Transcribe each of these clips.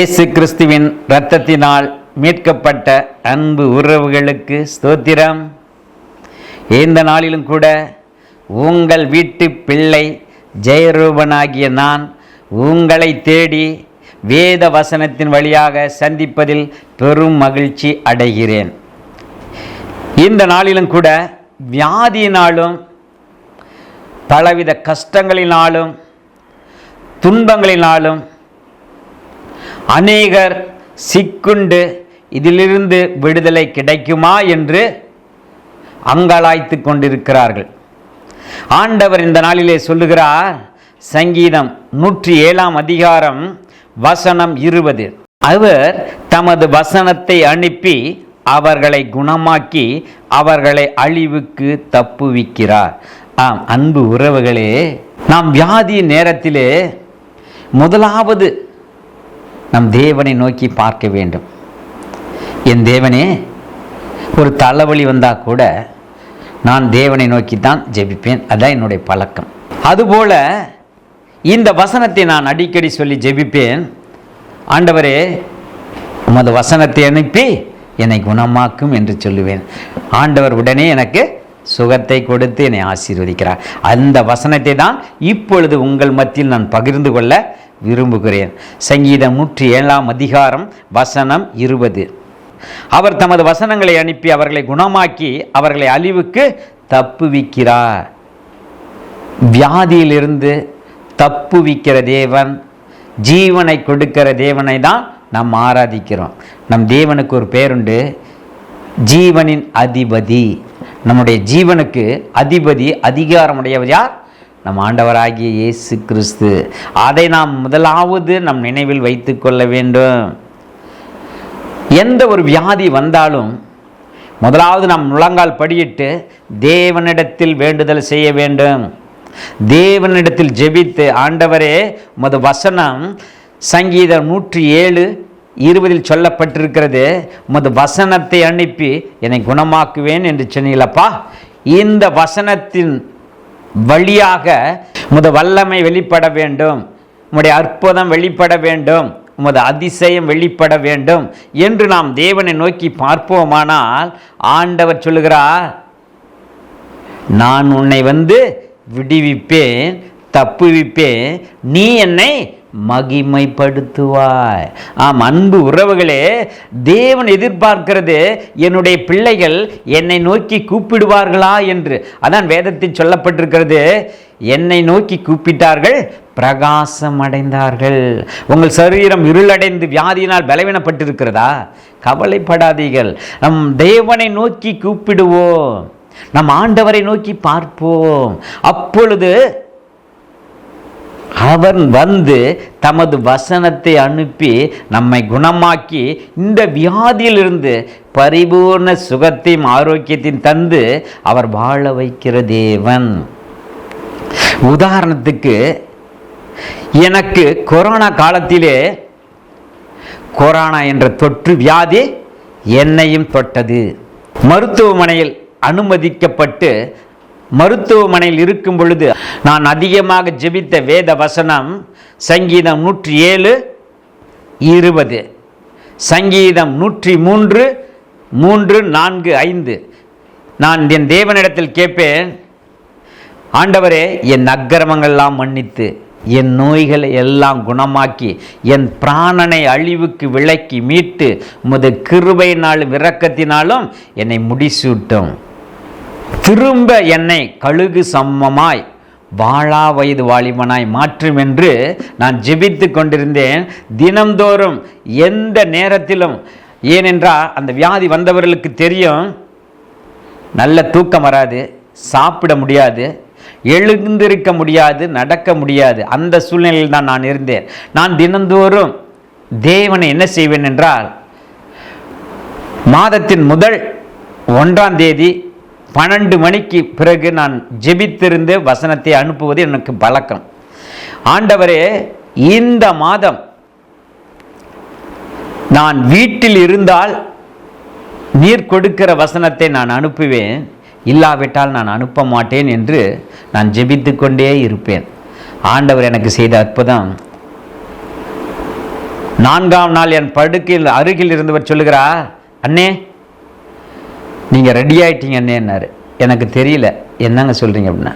இயேசு கிறிஸ்துவின் இரத்தத்தினால் மீட்கப்பட்ட அன்பு உறவுகளுக்கு ஸ்தோத்திரம். இந்த நாளிலும் கூட உங்கள் வீட்டு பிள்ளை ஜெயரூபனாகிய நான் உங்களை தேடி வேத வசனத்தின் வழியாக சந்திப்பதில் பெரும் மகிழ்ச்சி அடைகிறேன். இந்த நாளிலும் கூட வியாதியினாலும் பலவித கஷ்டங்களினாலும் துன்பங்களினாலும் அநேகர் சிக்குண்டு இதிலிருந்து விடுதலை கிடைக்குமா என்று அங்கலாய்த்து கொண்டிருக்கிறார்கள். ஆண்டவர் இந்த நாளிலே சொல்லுகிறார் சங்கீதம் நூற்றி ஏழாம் அதிகாரம் வசனம் இருபது. அவர் தமது வசனத்தை அனுப்பி அவர்களை குணமாக்கி அவர்களை அழிவுக்கு தப்புவிக்கிறார். ஆம் அன்பு உறவுகளே நாம் வியாதி நேரத்திலே முதலாவது நம் தேவனை நோக்கி பார்க்க வேண்டும். என் தேவனே ஒரு தலைவலி வந்தால் கூட நான் தேவனை நோக்கி தான் ஜெபிப்பேன். அதான் என்னுடைய பழக்கம். அதுபோல் இந்த வசனத்தை நான் அடிக்கடி சொல்லி ஜெபிப்பேன். ஆண்டவரே உமது வசனத்தை அனுப்பி என்னை குணமாக்கும் என்று சொல்லுவேன். ஆண்டவர் உடனே எனக்கு சுகத்தை கொடுத்து என்னை ஆசீர்வதிக்கிறார். அந்த வசனத்தை தான் இப்பொழுது உங்கள் மத்தியில் நான் பகிர்ந்து கொள்ள விரும்புகிறேன். சங்கீதம் நூற்றி ஏழாம் அதிகாரம் வசனம் இருபது. அவர் தமது வசனங்களை அனுப்பி அவர்களை குணமாக்கி அவர்களை அழிவுக்கு தப்புவிக்கிறார். வியாதியிலிருந்து தப்புவிக்கிற தேவன் ஜீவனை கொடுக்கிற தேவனை தான் நாம் ஆராதிக்கிறோம். நம் தேவனுக்கு ஒரு பேருண்டு ஜீவனின் அதிபதி. நம்முடைய ஜீவனுக்கு அதிபதி அதிகாரமுடையவர் யார்? நம் ஆண்டவராகிய இயேசு கிறிஸ்து. அதை நாம் முதலாவது நம் நினைவில் வைத்து கொள்ள வேண்டும். எந்த ஒரு வியாதி வந்தாலும் முதலாவது நாம் முழங்கால் படியிட்டு தேவனிடத்தில் வேண்டுதல் செய்ய வேண்டும். தேவனிடத்தில் ஜெபித்து ஆண்டவரே உமது வசனம் சங்கீதம் நூற்றி ஏழு இருபதில் சொல்லப்பட்டிருக்கிறது. உமது வசனத்தை அனுப்பி என்னை குணமாக்குவேன் என்று சொன்னீங்களப்பா இந்த வசனத்தின் வழியாக உமது வல்லமை வெளிப்பட வேண்டும். உம்முடைய அற்புதம் வெளிப்பட வேண்டும். உமது அதிசயம் வெளிப்பட வேண்டும் என்று நாம் தேவனை நோக்கி பார்ப்போமானால் ஆண்டவர் சொல்லுகிறார் நான் உன்னை வந்து விடுவிப்பேன் தப்புவிப்பேன். நீ என்னை மகிமைப்படுத்துவாய். ஆம் அன்பு உறவுகளே தேவன் எதிர்பார்க்கிறது என்னுடைய பிள்ளைகள் என்னை நோக்கி கூப்பிடுவார்களா என்று. அதான் வேதத்தில் சொல்லப்பட்டிருக்கிறது என்னை நோக்கி கூப்பிட்டார்கள் பிரகாசம் அடைந்தார்கள் உங்கள் சரீரம் இருளடைந்து வியாதியினால் பலவீனப்பட்டிருக்கிறதா? கவலைப்படாதீர்கள். நம் தேவனை நோக்கி கூப்பிடுவோம். நம் ஆண்டவரை நோக்கி பார்ப்போம். அப்பொழுது அவன் வந்து தமது வசனத்தை அனுப்பி நம்மை குணமாக்கி இந்த வியாதியிலிருந்து பரிபூர்ண சுகத்தையும் ஆரோக்கியத்தையும் தந்து அவர் வாழ வைக்கிற தேவன். உதாரணத்துக்கு எனக்கு கொரோனா காலத்திலே கொரோனா என்ற தொற்று வியாதி என்னையும் தொட்டது. மருத்துவமனையில் அனுமதிக்கப்பட்டு மருத்துவமனையில் இருக்கும் பொழுது நான் அதிகமாக ஜெபித்த வேத வசனம் சங்கீதம் நூற்றி ஏழு இருபது. சங்கீதம் நூற்றி மூன்று மூன்று நான்கு ஐந்து. நான் என் தேவனிடத்தில் கேட்பேன் ஆண்டவரே என் அக்கிரமங்கள்லாம் மன்னித்து என் நோய்களை எல்லாம் குணமாக்கி என் பிராணனை அழிவுக்கு விலக்கி மீட்டு முத கிருபையினாலும் இரக்கத்தினாலும் என்னை முடிசூட்டும். திரும்ப என்னை கழுகு சம்மமாய் வாழா வயது வாலிபனாய் மாற்றும் என்று நான் ஜெபித்து கொண்டிருந்தேன். தினம்தோறும் எந்த நேரத்திலும் ஏனென்றால் அந்த வியாதி வந்தவர்களுக்கு தெரியும் நல்ல தூக்கம் வராது சாப்பிட முடியாது எழுந்திருக்க முடியாது நடக்க முடியாது. அந்த சூழ்நிலையில் தான் நான் இருந்தேன். நான் தினந்தோறும் தேவனை என்ன செய்வேன் என்றால் மாதத்தின் முதல் ஒன்றாம் தேதி பன்னெண்டு மணிக்கு பிறகு நான் ஜெபித்திருந்து வசனத்தை அனுப்புவது எனக்கு பழக்கம். ஆண்டவரே இந்த மாதம் நான் வீட்டில் இருந்தால் நீர் கொடுக்கிற வசனத்தை நான் அனுப்புவேன். இல்லாவிட்டால் நான் அனுப்ப மாட்டேன் என்று நான் ஜெபித்து கொண்டே இருப்பேன். ஆண்டவர் எனக்கு செய்த அற்புதம். நான்காம் நாள் என் படுக்கையில் அருகில் இருந்தவர் சொல்லுகிறா அண்ணே நீங்கள் ரெடி ஆகிட்டீங்கன்னேன்னாரு எனக்கு தெரியல. என்னங்க சொல்கிறீங்க அப்படின்னா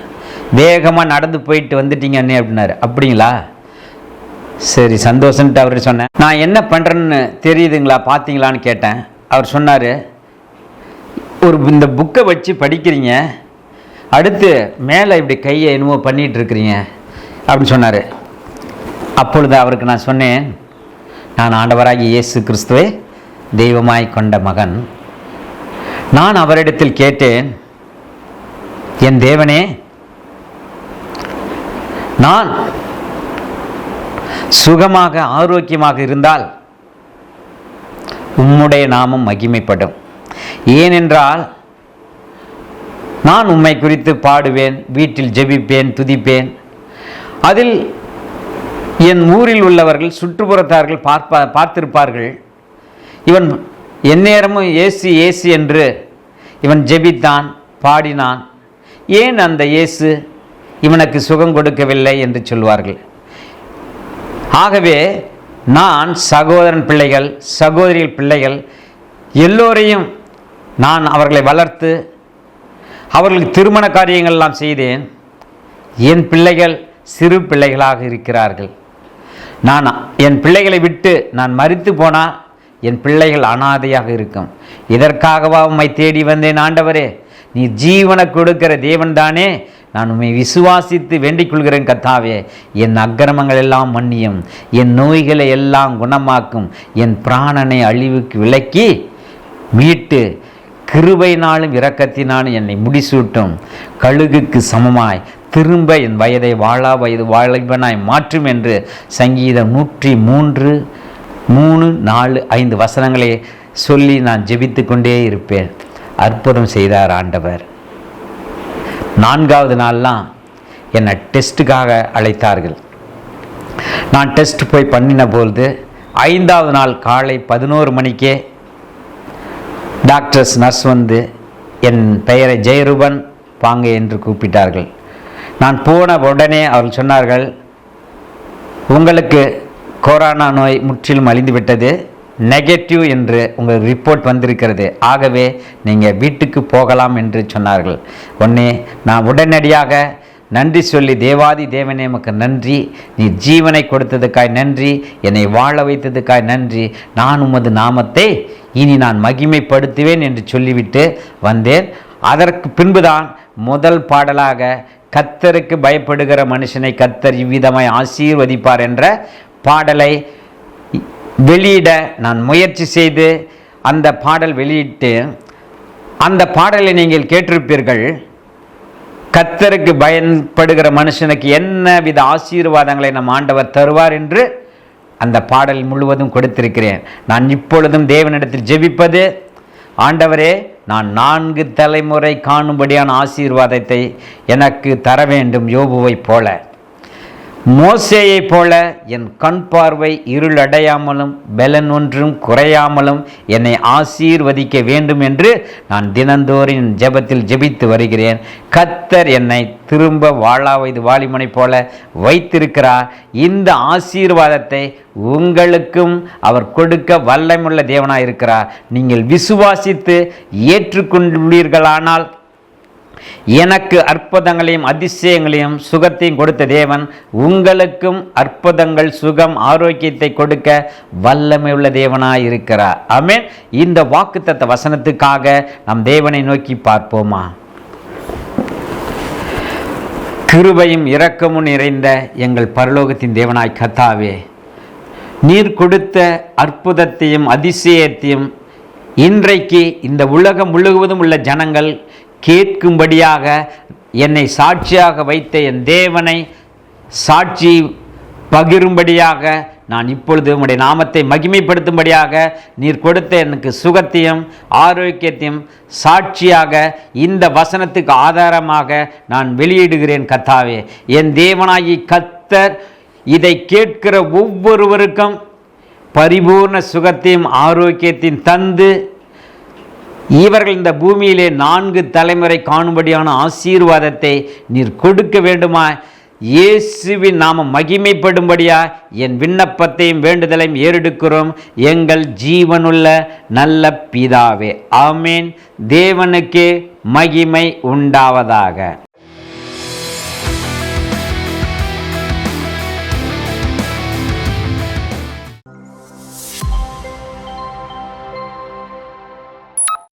வேகமாக நடந்து போயிட்டு வந்துட்டீங்க அண்ணே அப்படின்னாரு. அப்படிங்களா? சரி சந்தோஷன்ட்டு அவர் சொன்னேன். நான் என்ன பண்ணுறேன்னு தெரியுதுங்களா? பார்த்தீங்களான்னு கேட்டேன். அவர் சொன்னார் ஒரு இந்த புக்கை வச்சு படிக்கிறீங்க. அடுத்து மேலே இப்படி கையை என்னமோ பண்ணிகிட்டு இருக்கிறீங்க. அப்படின்னு சொன்னார். அப்பொழுது அவருக்கு நான் சொன்னேன் நான் ஆண்டவராகி இயேசு கிறிஸ்துவை தெய்வமாய் கொண்ட மகன். நான் அவரிடத்தில் கேட்டேன் என் தேவனே நான் சுகமாக ஆரோக்கியமாக இருந்தால் உம்முடைய நாமம் மகிமைப்படும். ஏனென்றால் நான் உம்மை குறித்து பாடுவேன் வீட்டில் ஜெபிப்பேன் துதிப்பேன். அதில் என் ஊரில் உள்ளவர்கள் சுற்றுப்புறத்தார்கள் பார்ப்பா பார்த்திருப்பார்கள். இவன் எந்நேரமும் ஏசு ஏசு என்று இவன் ஜெபித்தான் பாடினான். ஏன் அந்த இயேசு இவனுக்கு சுகம் கொடுக்கவில்லை என்று சொல்வார்கள்? ஆகவே நான் சகோதரன் பிள்ளைகள் சகோதரிகள் பிள்ளைகள் எல்லோரையும் நான் அவர்களை வளர்த்து அவர்களுக்கு திருமண காரியங்கள்லாம் செய்தேன். என் பிள்ளைகள் சிறு பிள்ளைகளாக இருக்கிறார்கள். நான் என் பிள்ளைகளை விட்டு நான் மறித்து போனால் என் பிள்ளைகள் அனாதையாக இருக்கும். இதற்காகவா உம்மை தேடி வந்தேன் ஆண்டவரே? நீ ஜீவனை கொடுக்கிற தேவன் தானே நான் உம்மை விசுவாசித்து வேண்டிக் கொள்கிறேன் கத்தாவே என் அக்கிரமங்கள் எல்லாம் மன்னியும். என் நோய்களை எல்லாம் குணமாக்கும். என் பிராணனை அழிவுக்கு விலக்கி மீட்டு கிருபையினாலும் இரக்கத்தினாலும் என்னை முடிசூட்டும். கழுகுக்கு சமமாய் திரும்ப என் வயதை வாழா வயது வாலிபனாய் மாற்றும் என்று சங்கீதம் நூற்றி மூன்று மூணு நாலு ஐந்து வசனங்களை சொல்லி நான் ஜெபித்து கொண்டே இருப்பேன். அற்புதம் செய்தார் ஆண்டவர். நான்காவது நாள்லாம் என்னை டெஸ்ட்டுக்காக அழைத்தார்கள். நான் டெஸ்ட் போய் பண்ணின பொழுது ஐந்தாவது நாள் காலை பதினோரு மணிக்கே டாக்டர்ஸ் நர்ஸ் வந்து என் பெயரை ஜெயரூபன் வாங்க என்று கூப்பிட்டார்கள். நான் போன உடனே அவர்கள் சொன்னார்கள் உங்களுக்கு கொரோனா நோய் முற்றிலும் அழிந்துவிட்டது. நெகட்டிவ் என்று உங்கள் ரிப்போர்ட் வந்திருக்கிறது. ஆகவே நீங்கள் வீட்டுக்கு போகலாம் என்று சொன்னார்கள். உடனே நான் உடனடியாக நன்றி சொல்லி தேவாதி தேவனே உமக்கு நன்றி. நீ ஜீவனை கொடுத்ததுக்காய் நன்றி. என்னை வாழ வைத்ததுக்காய் நன்றி. நான் உமது நாமத்தை இனி நான் மகிமைப்படுத்துவேன் என்று சொல்லிவிட்டு வந்தேன். அதற்கு பின்புதான் முதல் பாடலாக கத்தருக்கு பயப்படுகிற மனுஷனை கத்தர் இவ்விதமாய் ஆசீர்வதிப்பார் என்ற பாடலை வெளியிட நான் முயற்சி செய்து அந்த பாடல் வெளியிட்டு அந்த பாடலை நீங்கள் கேட்டிருப்பீர்கள். கத்தருக்கு பயன்படுகிற மனுஷனுக்கு என்ன வித ஆசீர்வாதங்களை நம் ஆண்டவர் தருவார் என்று அந்த பாடல் முழுவதும் கொடுத்திருக்கிறேன். நான் இப்பொழுதும் தேவனிடத்தில் ஜெபிப்பது ஆண்டவரே நான் நான்கு தலைமுறை காணும்படியான ஆசீர்வாதத்தை எனக்கு தர வேண்டும் யோபுவைப் போல. மோசேயைப் போல என் கண் பார்வை இருளடையாமலும் பலன் ஒன்றும் குறையாமலும் என்னை ஆசீர்வதிக்க வேண்டும் என்று நான் தினந்தோறும் ஜெபத்தில் ஜெபித்து வருகிறேன். கத்தர் என்னை திரும்ப வாழாவது வாலிமனை போல வைத்திருக்கிறார். இந்த ஆசீர்வாதத்தை உங்களுக்கும் அவர் கொடுக்க வல்லமுள்ள தேவனாய் இருக்கிறார் நீங்கள் விசுவாசித்து ஏற்றுக்கொண்டுள்ளீர்களானால் எனக்கு அற்புதங்களையும் அதிசயங்களையும் சுகத்தையும் கொடுத்த தேவன் உங்களுக்கும் அற்புதங்கள் சுகம் ஆரோக்கியத்தை கொடுக்க வல்லமை உள்ள தேவனாக இருக்கிறார் ஆமென். இந்த வாக்குத்தத்த வசனத்துக்காக நம் தேவனை நோக்கி பார்ப்போமா? கிருபையும் இரக்கமும் நிறைந்த எங்கள் பரலோகத்தின் தேவனாய் கத்தாவே நீர் கொடுத்த அற்புதத்தையும் அதிசயத்தையும் இன்றைக்கு இந்த உலகம் முழுவதும் உள்ள ஜனங்கள் கேட்கும்படியாக என்னை சாட்சியாக வைத்த என் தேவனை சாட்சி பகிரும்படியாக நான் இப்பொழுது உம்முடைய நாமத்தை மகிமைப்படுத்தும்படியாக நீர் கொடுத்த எனக்கு சுகத்தையும் ஆரோக்கியத்தையும் சாட்சியாக இந்த வசனத்துக்கு ஆதாரமாக நான் வெளியிடுகிறேன் கத்தாவே என் தேவனாகி கத்தர் இதை கேட்கிற ஒவ்வொருவருக்கும் பரிபூர்ண சுகத்தையும் ஆரோக்கியத்தையும் தந்து இவர்கள் இந்த பூமியிலே நான்கு தலைமுறை காணும்படியான ஆசீர்வாதத்தை நீர் கொடுக்க வேண்டுமா? இயேசுவின் நாம மகிமைப்படும்படியா? என் விண்ணப்பத்தையும் வேண்டுதலையும் ஏறெடுக்கிறோம். எங்கள் ஜீவனுள்ள நல்ல பிதாவே. ஆமேன். தேவனுக்கு மகிமை உண்டாவதாக.